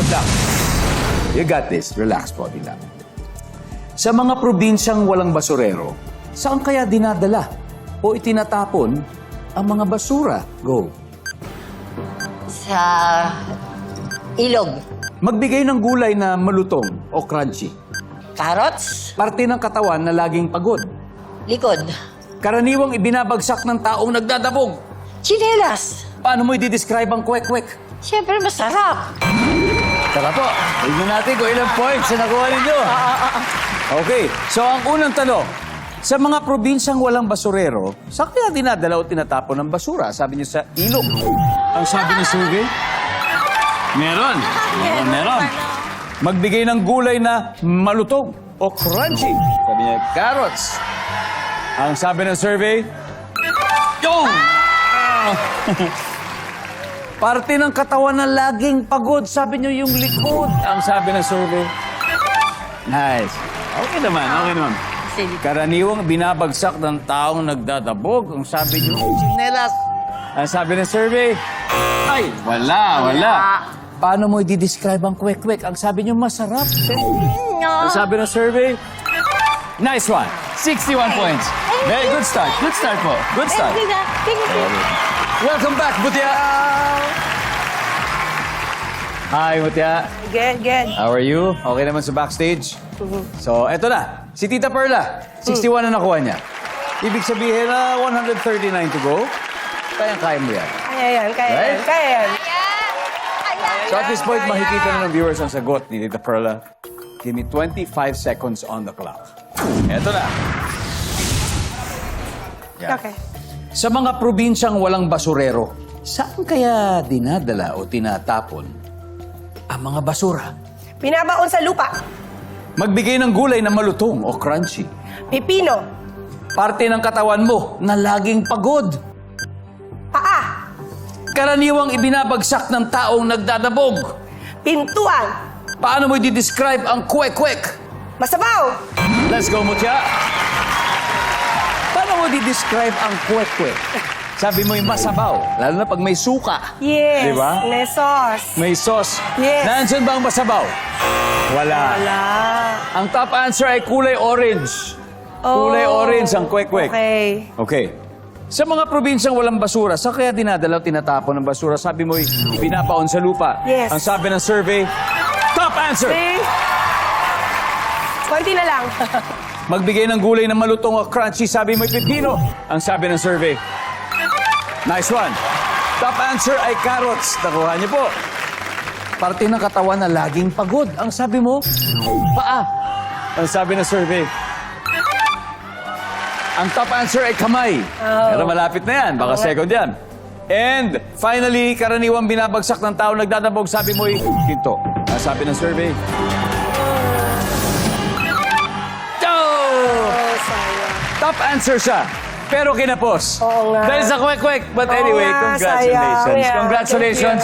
Good luck. You got this. Relax, body lang. Sa mga probinsyang walang basurero, saan kaya dinadala o itinatapon ang mga basura? Go. Sa ilog. Magbigay ng gulay na malutong o crunchy. Carrots. Parte ng katawan na laging pagod. Likod. Karaniwang ibinabagsak ng taong nagdadabog. Chinelas. Paano mo i-describe ang kwek-kwek? Siyempre masarap. Tara po, tignan natin kung ilang points na nakuha ninyo. Okay, so ang unang tanong, sa mga probinsyang walang basurero, saan kaya dinadala o tinatapon ng basura? Sabi niyo sa ilog. Ang sabi ng survey? Meron. Meron, meron. Magbigay ng gulay na malutong o crunchy. Sabi niya, carrots. Ang sabi ng survey? Yo! Ah! Parte ng katawan na laging pagod. Sabi niyo yung likod. Ang sabi ng survey. Nice. Okay naman, okay naman. Sige. Karaniwang binabagsak ng taong nagdadabog. Ang sabi niyo, chinelas. Ang sabi ng survey, ay, wala, wala. Paano mo i-describe ang kwek-kwek? Ang sabi niyo, masarap. Ang sabi ng survey, nice one. 61 points. Very good start. Good start po. Good start. Thank you. Thank you. Welcome back, Butia. Hi, Butia. Good, good. How are you? Okay naman sa backstage? So, eto na. Si Tita Perla, 61 na nakuha niya. Ibig sabihin na 139 to go. Kaya-kaya mo yan. Kaya yan, kaya yan, Right? kaya yan. So at this point, makikita na ng viewers ang sagot ni Tita Perla. Give me 25 seconds on the clock. Eto na. Yan. Okay. Sa mga probinsyang walang basurero, saan kaya dinadala o tinatapon ang mga basura? Binabaon sa lupa. Magbigay ng gulay na malutong o crunchy. Pipino. Parte ng katawan mo na laging pagod. Paa. Karaniwang ibinabagsak ng taong nagdadabog. Pintuan. Paano mo i-describe ang kwek-kwek? Masabaw. Let's go, Mutya. Paano mo i-describe ang kwek-kwek? Sabi mo yung masabaw, lalo na pag may suka. Yes. Di ba? May sauce. May sauce. Yes. Nandyan ba ang masabaw? Wala. Wala. Ang top answer ay kulay orange. Kulay Oh. orange ang kwek-kwek. Okay. Okay. Sa mga probinsyang walang basura, sa kaya dinadala o tinatapon ng basura? Sabi mo, binapaon sa lupa. Yes. Ang sabi ng survey, top answer! See? Konti na lang. Magbigay ng gulay na malutong o crunchy, sabi mo, pipino. Ang sabi ng survey, nice one. Top answer ay carrots. Nakuha niyo po. Parte ng katawan na laging pagod. Ang sabi mo, paa. Ang sabi ng survey, ang top answer ay kamay. Pero malapit na yan. Baka second yan. And finally, karaniwang binabagsak ng tao nagdadabog, sabi mo, ginto. Ang sabi ng survey, Top answer siya. Pero kinapos. Oo nga. Dahil sa kwek-kwek. But Oo anyway, nga, congratulations. sayang. Yeah, Congratulations.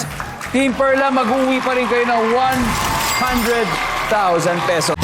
Team Perla, mag-uwi pa rin kayo ng 100,000 pesos.